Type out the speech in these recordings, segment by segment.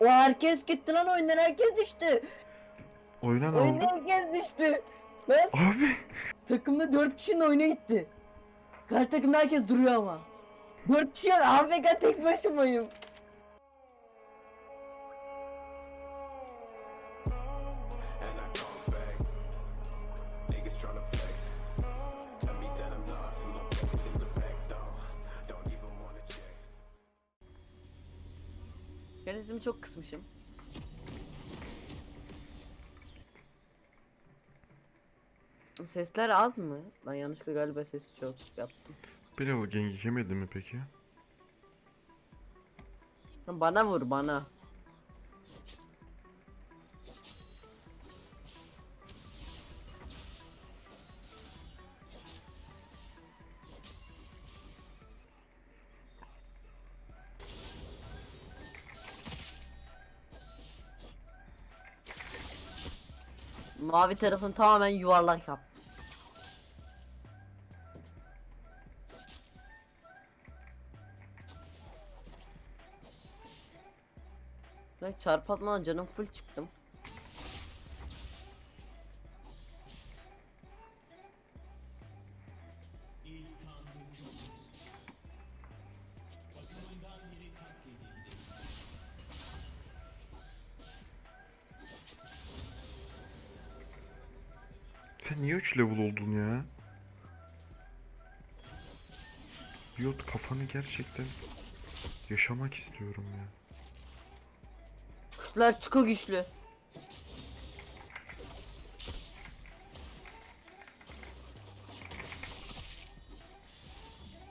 O herkes gitti lan oyundan herkes düştü. Oyuna ne oldu? Oyundan herkes düştü. Lan Abi. takımda 4 kişinin oyuna gitti. Karşı takımda herkes duruyor ama. 4 kişi var AFK tek başımayım. Ben sesimi çok kısmışım. Sesler az mı? Ben yanlışlıkla galiba sesi çok yaptım. Level gank yemedi mi peki? Bana vur bana. Mavi tarafını tamamen yuvarlak yap. Çarpatmadan canım full çıktım. Sen niye 3 level oldun ya? Riot kafanı gerçekten yaşamak istiyorum ya. Kuşlar çıkı güçlü.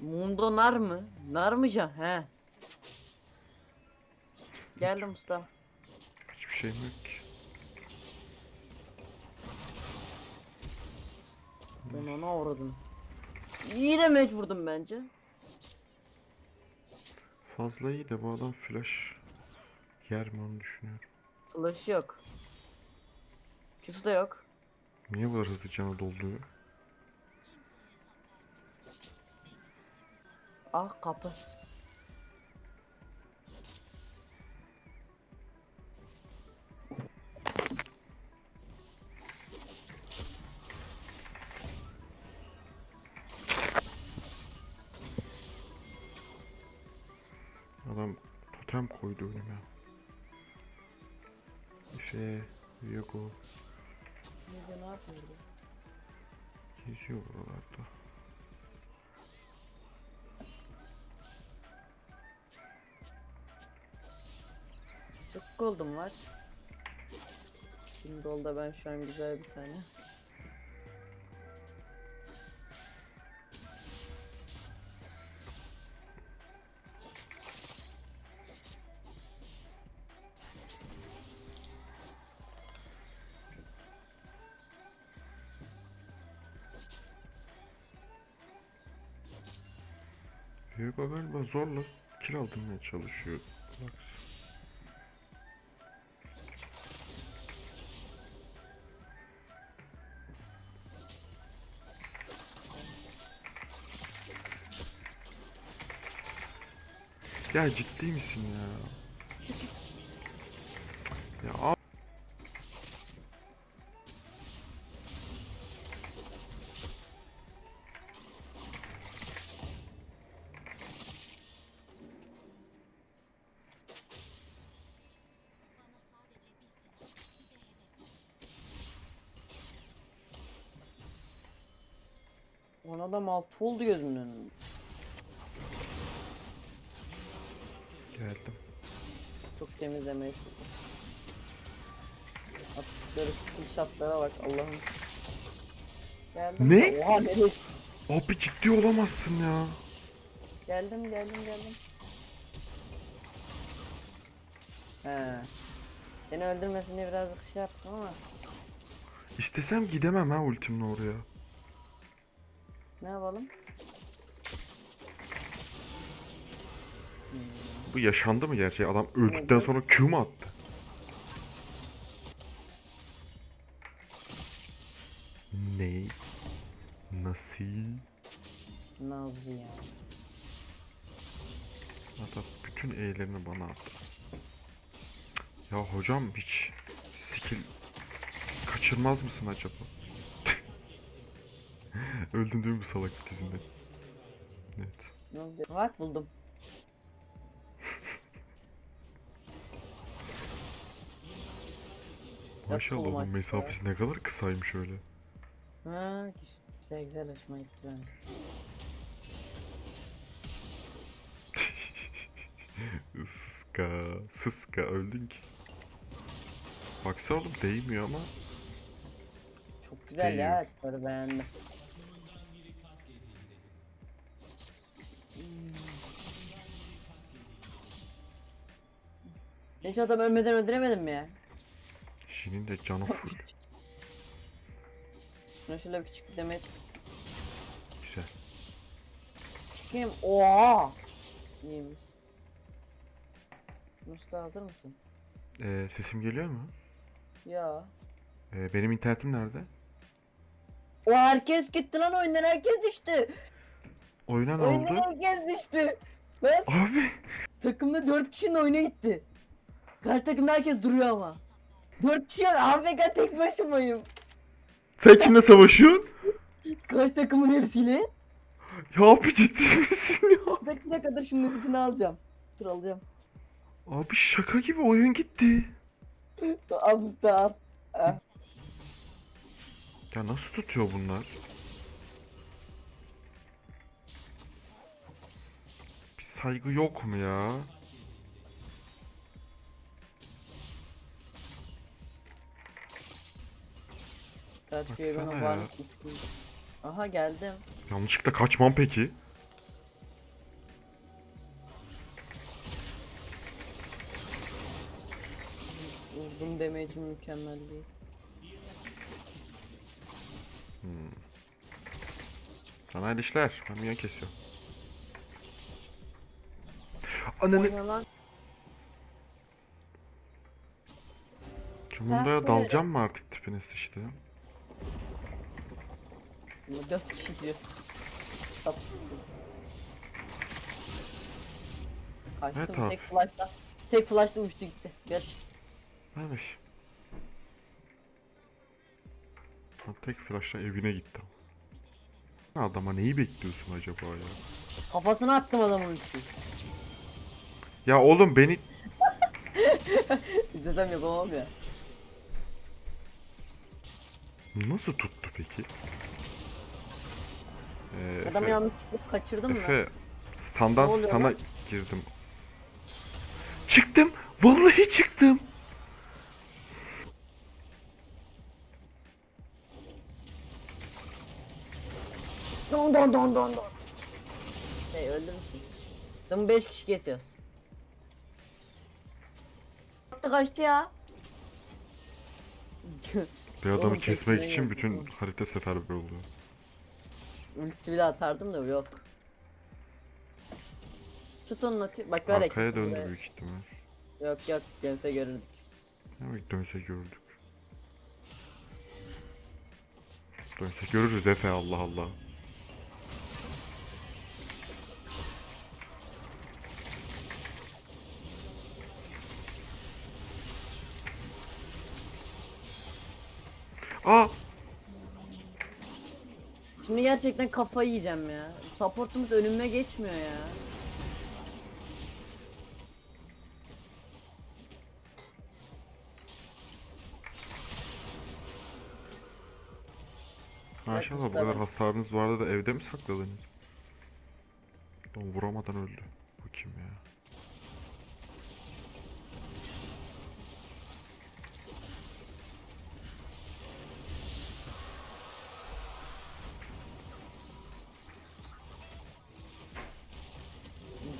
Mundo nar mı? Nar mı can? He. Geldim usta. Hiçbir şeyim yok ki. Ben ona uğradım. İyi de mecburdum bence. Fazla iyi de bu adam flash yer mi onu düşünüyorum. Flash yok. Q'su da yok. Niye bu kadar hızlı canı dolduruyor? Ah kapı. Totem koydu önüme. Efe, Viego Ne ne yapıyordu? geziyor buralarda. Çok gold'um var. Şimdi olda ben şu an güzel bir tane. Zorla kill çalışıyor. Ya ciddi misin? Ya Ona da altı oldu gözümün önünde. Geldim. Çok temizlemeye çalıştım. Attıkları shotlara bak Allah'ım. Geldim. Ne? Oha nereye? Abi ciddi olamazsın ya. Geldim geldim geldim. He. Seni öldürmesini birazcık şey yaptım ama. İstesem gidemem ha ultimle oraya. Ne yapalım? Bu yaşandı mı gerçi? Adam öldükten sonra Q mu attı? Ne? Nasıl? Nazlı ya. Hatta bütün E'lerini bana attı. Ya hocam hiç skill kaçırmaz mısın acaba? Öldün değil mi salak yüzünden? Evet. Ne oldu? Bak buldum. Maşallah onun açtı mesafesi ne kadar kısaymış öyle. Ha işte, işte güzel hoşuma gitti benim. Sıska, sıska öldün ki. Baksana oğlum değmiyor ama. Çok güzel ya. Değil. Böyle beğendim. Hiç adam ölmeden öldüremedim mi ya? Şinin de canı full. Şuna şöyle bir küçük bir demet Güzel. çıkayım. Oha! İyiymiş. Mustafa hazır mısın? Ee, sesim geliyor mu? Ya. Ee, benim internetim nerede? O herkes gitti lan oyundan herkes düştü. Oyuna ne Oyundan oldu? herkes düştü. Lan Abi! takımda 4 kişinin oyuna gitti. Karşı takımda herkes duruyor ama. 4 kişi var AFK tek başımayım. Sen kimle savaşıyorsun? Karşı takımın hepsiyle. Ya abi ciddi misin ya? Bekle kadar şunun sesini alacağım. Dur alacağım. Abi şaka gibi oyun gitti. Al. Ah. Ya nasıl tutuyor bunlar? Bir saygı yok mu ya? Kaç Baksana bir bana ya. var. Aha geldim. Yanlışlıkla kaçmam peki. Vurdum damage'im mükemmel değil. Sana el işler. Ben minyon kesiyorum. Ananı... Oyna lan. Cumhurda dalacağım mı artık tipine sıçtı? 4 kişi gidiyor. Stop. Kaçtım Evet abi. tek flash'ta. Tek flash'ta uçtu gitti. Görüşürüz. Neymiş? Ha, Tek flashla evine gitti. Adama neyi bekliyorsun acaba ya? Kafasına attım adamın uçtuyu. Ya oğlum beni İstesem yapamam ya. nasıl tuttu peki? Ee, Adamı Efe, kaçırdım mı? Efe standdan Ne oluyor stana lan? girdim. Çıktım. Vallahi çıktım. Don don don don don. Hey öldü müsün? Adamı 5 kişi kesiyoruz. Attı kaçtı ya. Bir adamı Oğlum, kesmek için bütün harita seferber oluyor. Ulti bile atardım da yok. Tut onun atı. Bak ver Arkaya ekmeği döndü büyük ihtimal. Yok yok gelse görürdük. Evet dönse gördük. Dönse görürüz Efe Allah Allah. Aa! Şimdi gerçekten kafayı yiyeceğim ya. Supportumuz önüme geçmiyor ya. Maşallah bu kuşlar kadar hasarınız vardı da evde mi sakladınız? Lan vuramadan öldü. Bu kim ya?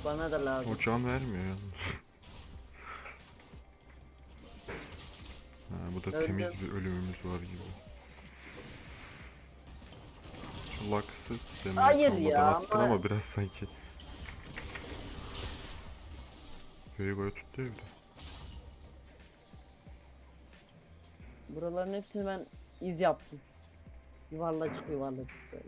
Bana da lazım. O can vermiyor yalnız. ha, bu da Öldü. temiz bir ölümümüz var gibi. Şu Lux'ı demeye Hayır kalmadan ya, attın ama- ama biraz sanki. Veigo'ya tuttu evde. Buraların hepsini ben iz yaptım. Yuvarlacık yuvarlacık böyle.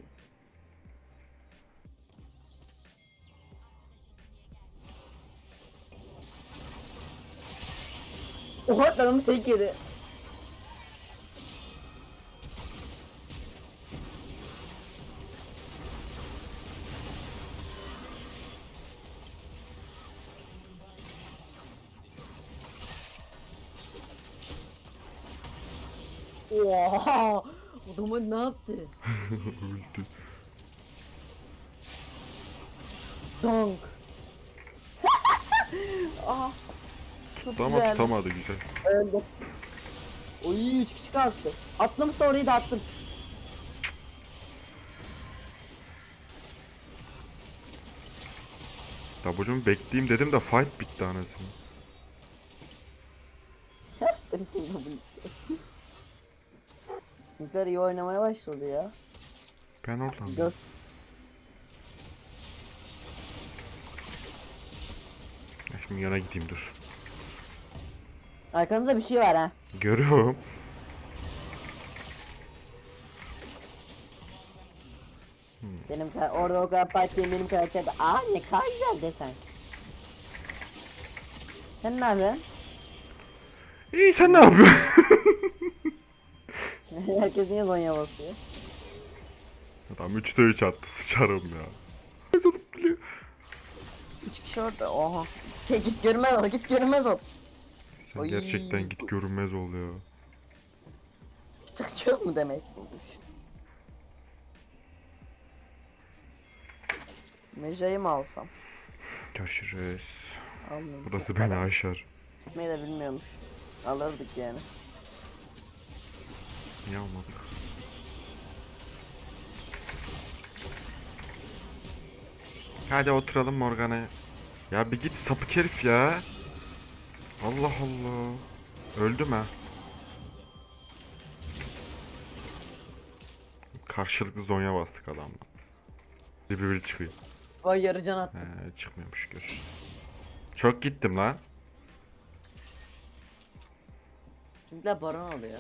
Oha adamı tek yedi. Oha! Adamı ne yaptı? Öldü. Donk. ah. Çok Ama güzel. tutamadı güzel. Öldü. Oy 3 kişi kalktı. Atlamışsa orayı da attım. W'mu bekleyeyim dedim de fight bitti anasını. Bizler iyi oynamaya başladı ya. Ben oradan. Gör. Ya Şimdi yana gideyim dur. Arkanızda bir şey var ha. Görüyorum. Benim orada o kadar partiye benim karakterde aa ne kadar güzel desen. Sen ne yapıyorsun? İyi sen ne yapıyorsun? Herkes niye Zonya basıyor? Adam 3'te 3 attı sıçarım ya. 3 kişi orada oha. Git görmez ol git görmez ol. Sen Ay. gerçekten git görünmez ol ya. Çok mu demek bulmuş? Mecayı mı alsam? Görüşürüz. Almıyorum. Burası beni aşar. Gitmeyi de bilmiyormuş. Alırdık yani. Niye almadık? Hadi oturalım Morgan'a. Ya bir git sapık herif ya. Allah Allah. Öldü mü? Karşılıklı zonya bastık adamla. Bir bir çıkıyor. Vay yarıcan attı. He, çıkmıyormuş görüş. Çok gittim lan. Bizimkiler baron alıyor.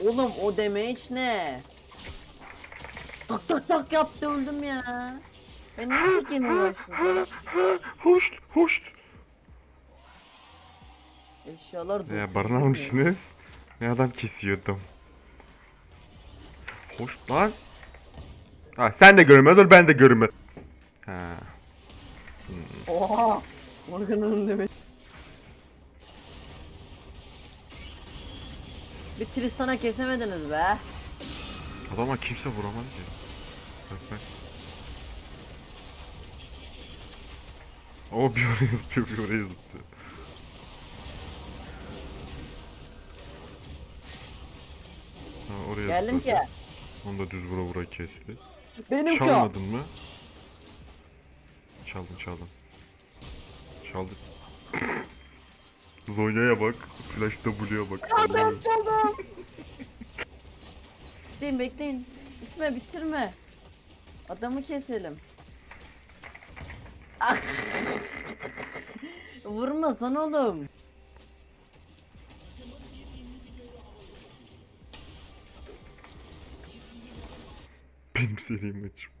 Oğlum o damage ne? Tak tak tak yaptı öldüm ya. Ben niye çekemiyor başladım? Hoş, hoş. Eşyalar Ya dokuz barın değil mi? almışsınız. Ne adam kesiyordum. Hoş lan. Ha sen de görünmez ol ben de görünmez. Ha. Oha! Morgan'ın demek. Bir Tristan'a kesemediniz be. Adama kimse vuramadı ki. Bak bak. O bir oraya zıplıyor bir oraya zıplıyor. Ha, oraya Geldim ki. zıpladı. Onu da düz vura vura kesti. Benim kal. Çalmadın mı? Çaldın çaldın. Çaldın. Zonya'ya bak. Flash W'ya bak. Çaldım çaldım. Bekleyin bekleyin. Bitme bitirme. Adamı keselim. Ah. Vurma sana oğlum. Benim seri maçım.